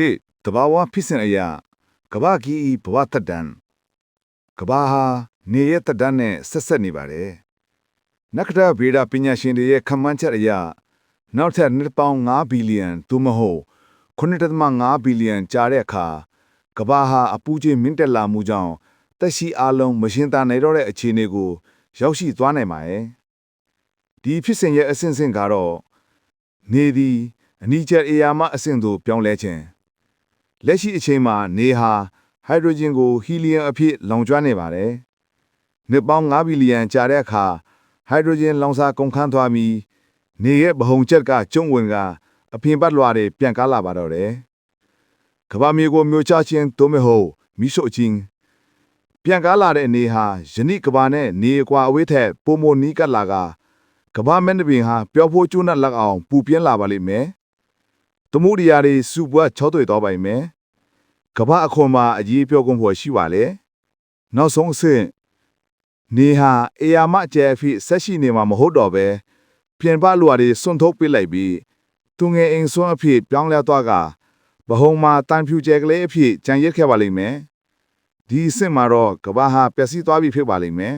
တိတဘာဝဖြစ်စဉ်အရာကဘာကြီးဤဘဝတတ္တံကဘာဟာနေရတတ္တန်နဲ့ဆက်ဆက်နေပါတယ်နက္ခတဗေဒပညာရှင်တွေရဲ့ခန့်မှန်းချက်အရနောက်ထပ်နှစ်ပေါင်း9ဘီလီယံသို့မဟုတ်9.5ဘီလီယံကြာတဲ့အခါကဘာဟာအပူချိန်မြင့်တက်လာမှုကြောင့်တက်ရှိအလုံးမရှင်းတာနိုင်တော့တဲ့အခြေအနေကို ရောက်ရှိသွားနိုင်ပါရဲ့ဒီဖြစ်စဉ်ရဲ့အဆင့်ဆင့်ကတော့နေသည်အနီးကျအေယာမအဆင့်သို့ပြောင်းလဲခြင်း လက်ရှိအချိန်မှာနေဟာဟိုက်ဒရိုဂျင်ကိုဟီလီယမ်အဖြစ်လောင်ကျွမ်းနေပါတယ်။နှစ်ပေါင်း9ဘီလီယံကြာတဲ့အခါဟိုက်ဒရိုဂျင်လောင်စာကုန်ခန်းသွားပြီးနေရဲ့ဗဟုံချက်ကကျုံဝင်ကအပြင်ပတ်လွှာတွေပြန်ကားလာပါတော့တယ်။ကဘာမြေကိုမျိုးချခြင်းသို့မဟုတ်မိဆို့ချင်းပြန်ကားလာတဲ့နေဟာယနေ့ကဘာနဲ့နေကွာအဝေးထက်ပုံမနီးကပ်လာကကဘာမင်းတပင်ဟာပျော်ဖို့ကျွတ်နက်လက်အောင်ပူပြင်းလာပါလိမ့်မယ်။ သမုဒိယာတွေစုပွားချောတွေ့တော့ပါမယ်။ကမ္ဘာအခွန်မှာအရေးပြောကုန်ဖို့ရှိပါလေ။နောက်ဆုံးအဆင့်နေဟာအေယာမအကျဲအဖြစ်ဆက်ရှိနေမှာမဟုတ်တော့ပဲပြင်ပလူအတွေစွန့်ထုတ်ပစ်လိုက်ပြီးသူငယ်အိမ်စွန့်အဖြစ်ပြောင်းလဲသွားကဘဟုံမှာတန်ဖြူကျဲကလေးအဖြစ်ကြံရစ်ခဲ့ပါလိမ့်မယ်။ဒီအဆင့်မှာတော့ကမ္ဘာဟာပျက်စီးသွားပြီဖြစ်ပါလိမ့်မယ်